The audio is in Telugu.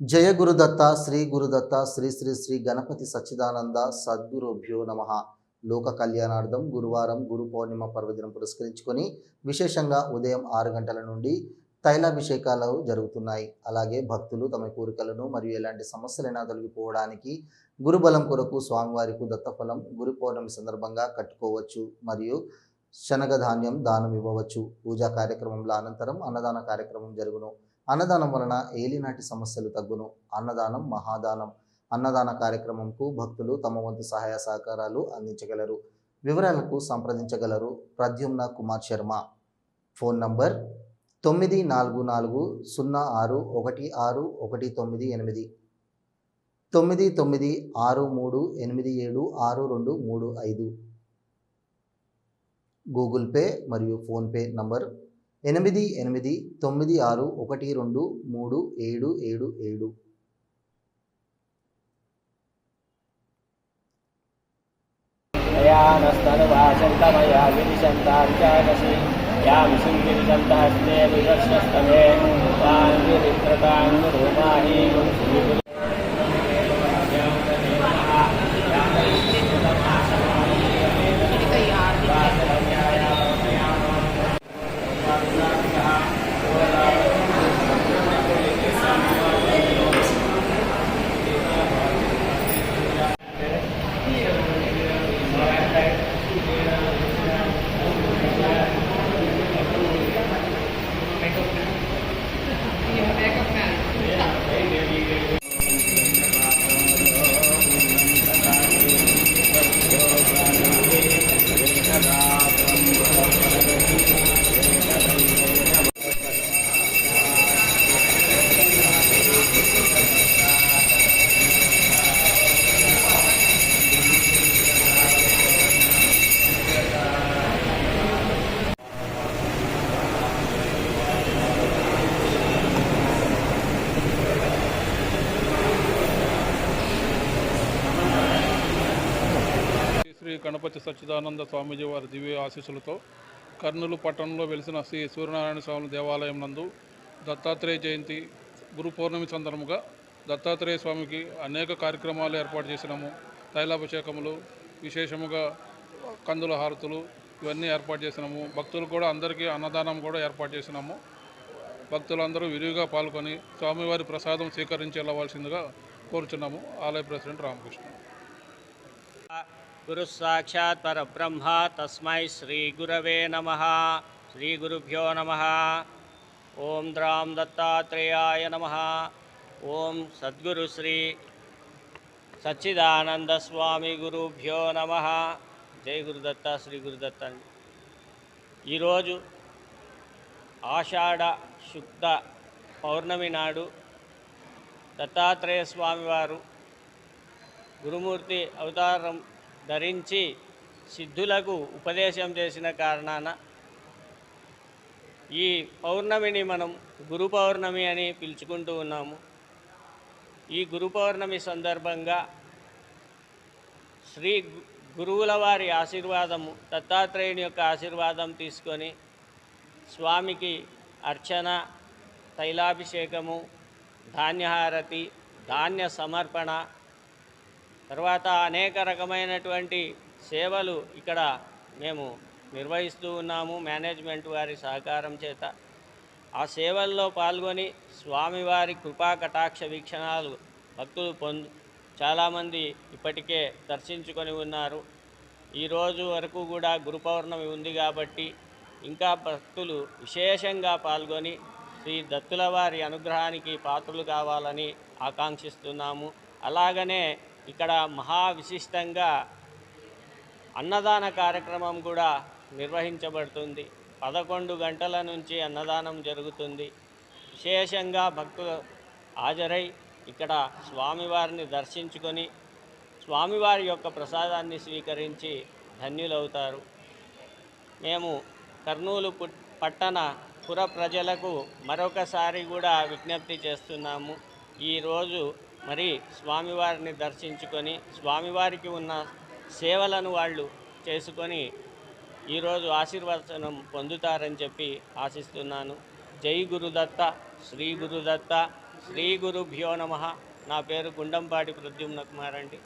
జయ గురుదత్త శ్రీ గురుదత్త శ్రీ శ్రీ శ్రీ గణపతి సచ్చిదానంద సద్గురుభ్యో నమ. లోక కళ్యాణార్థం గురువారం గురు పౌర్ణిమ పర్వదినం పురస్కరించుకొని విశేషంగా ఉదయం ఆరు గంటల నుండి తైలాభిషేకాలు జరుగుతున్నాయి. అలాగే భక్తులు తమ కోరికలను మరియు ఎలాంటి సమస్యలైనా తొలగిపోవడానికి గురుబలం కొరకు స్వామివారికి దత్తఫలం గురు పౌర్ణమి సందర్భంగా కట్టుకోవచ్చు మరియు శనగ ధాన్యం దానం ఇవ్వవచ్చు. పూజా కార్యక్రమంలో అనంతరం అన్నదాన కార్యక్రమం జరుగును. అన్నదానం వలన ఏలినాటి సమస్యలు తగ్గును. అన్నదానం మహాదానం. అన్నదాన కార్యక్రమంకు భక్తులు తమ వంతు సహాయ సహకారాలు అందించగలరు. వివరాలకు సంప్రదించగలరు. ప్రద్యుమ్న కుమార్ శర్మ. ఫోన్ నంబర్ తొమ్మిది నాలుగు నాలుగు సున్నా ఆరు ఒకటి ఆరు ఒకటి తొమ్మిది ఎనిమిది. తొమ్మిది తొమ్మిది ఆరు మూడు ఎనిమిది ఏడు ఆరు రెండు మూడు ఐదు. గూగుల్ పే మరియు ఫోన్పే నంబర్ ఎనిమిది ఎనిమిది తొమ్మిది ఆరు ఒకటి రెండు మూడు ఏడు ఏడు ఏడు. శ్రీ గణపతి సచ్చిదానంద స్వామీజీ వారి దివ్య ఆశీస్సులతో కర్నూలు పట్టణంలో వెలిసిన శ్రీ సూర్యనారాయణ స్వామి దేవాలయం నందు దత్తాత్రేయ జయంతి గురు పౌర్ణమి సందర్భంగా దత్తాత్రేయ స్వామికి అనేక కార్యక్రమాలు ఏర్పాటు చేసినాము. తైలాభిషేకములు విశేషముగా కందుల హారతులు ఇవన్నీ ఏర్పాటు చేసినాము. భక్తులు కూడా అందరికీ అన్నదానం కూడా ఏర్పాటు చేసినాము. భక్తులందరూ విరివిగా పాల్గొని స్వామివారి ప్రసాదం స్వీకరించి వెళ్ళవలసిందిగా కోరుచున్నాము. ఆలయ ప్రెసిడెంట్ రామకృష్ణ. గురుసాక్షాత్ పరబ్రహ్మ తస్మై శ్రీ గురవే నమ శ్రీ గురుభ్యో నమ ఓం ద్రాం దత్తాత్రేయాయ నమ ఓం సద్గురు శ్రీ సచ్చిదానంద స్వామి గురుభ్యో నమ జై గురుదత్త శ్రీ గురుదత్త ఈరోజు ఆషాఢ శుద్ధ పౌర్ణమి నాడు దత్తాత్రేయ స్వామివారు గురుమూర్తి అవతారం ధరించి సిద్ధులకు ఉపదేశం చేసిన కారణాన ఈ పౌర్ణమిని మనం గురు పౌర్ణమి అని పిలుచుకుంటూ ఉన్నాము. ఈ గురు పౌర్ణమి సందర్భంగా శ్రీ గురువుల వారి ఆశీర్వాదము దత్తాత్రేయుని యొక్క ఆశీర్వాదం తీసుకొని స్వామికి అర్చన తైలాభిషేకము ధాన్యహారతి ధాన్య సమర్పణ తర్వాత అనేక రకమైనటువంటి సేవలు ఇక్కడ మేము నిర్వహిస్తూ ఉన్నాము మేనేజ్మెంట్ వారి సహకారం చేత. ఆ సేవల్లో పాల్గొని స్వామివారి కృపా కటాక్ష వీక్షణాలు భక్తులు పొందు చాలామంది ఇప్పటికే దర్శించుకొని ఉన్నారు. ఈరోజు వరకు కూడా గురు పౌర్ణమి ఉంది కాబట్టి ఇంకా భక్తులు విశేషంగా పాల్గొని శ్రీ దత్తుల వారి అనుగ్రహానికి పాత్రలు కావాలని ఆకాంక్షిస్తున్నాము. అలాగనే ఇక్కడ మహా విశిష్టంగా అన్నదాన కార్యక్రమం కూడా నిర్వహించబడుతుంది. పదకొండు గంటల నుంచి అన్నదానం జరుగుతుంది. విశేషంగా భక్తులు హాజరై ఇక్కడ స్వామివారిని దర్శించుకొని స్వామివారి యొక్క ప్రసాదాన్ని స్వీకరించి ధన్యులవుతారు. మేము కర్నూలు పుట్- పట్టణ పుర ప్రజలకు మరొకసారి కూడా విజ్ఞప్తి చేస్తున్నాము. ఈరోజు మరి స్వామివారిని దర్శించుకొని స్వామివారికి ఉన్న సేవలను వాళ్ళు చేసుకొని ఈరోజు ఆశీర్వచనం పొందుతారని చెప్పి ఆశిస్తున్నాను. జై గురుదత్త శ్రీ గురుదత్త శ్రీ గురుభ్యో నమ. నా పేరు గుండంపాటి ప్రద్యుమ్న కుమార్ అండి.